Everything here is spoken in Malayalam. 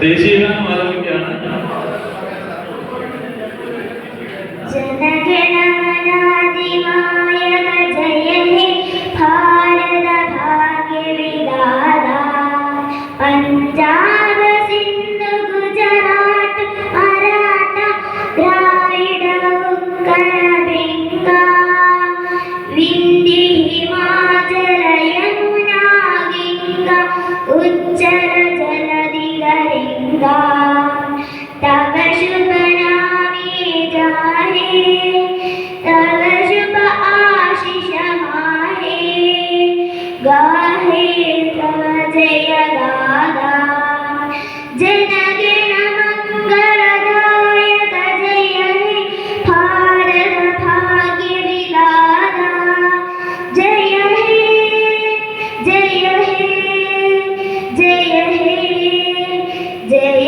ദേശീയഗാനം ആലപിക്കുകയാണ് പഞ്ചാബ് സിന്ധു ഗുജറാത്ത് മറാഠ ദ്രാവിഡ കരബംഗ വിന്ധ്യ ഹിമാചല യമുന ഗംഗ ഉജ്ജല गंगा तब शुभ नामे जाहे तब शुभ आशीष माहे गाहे day.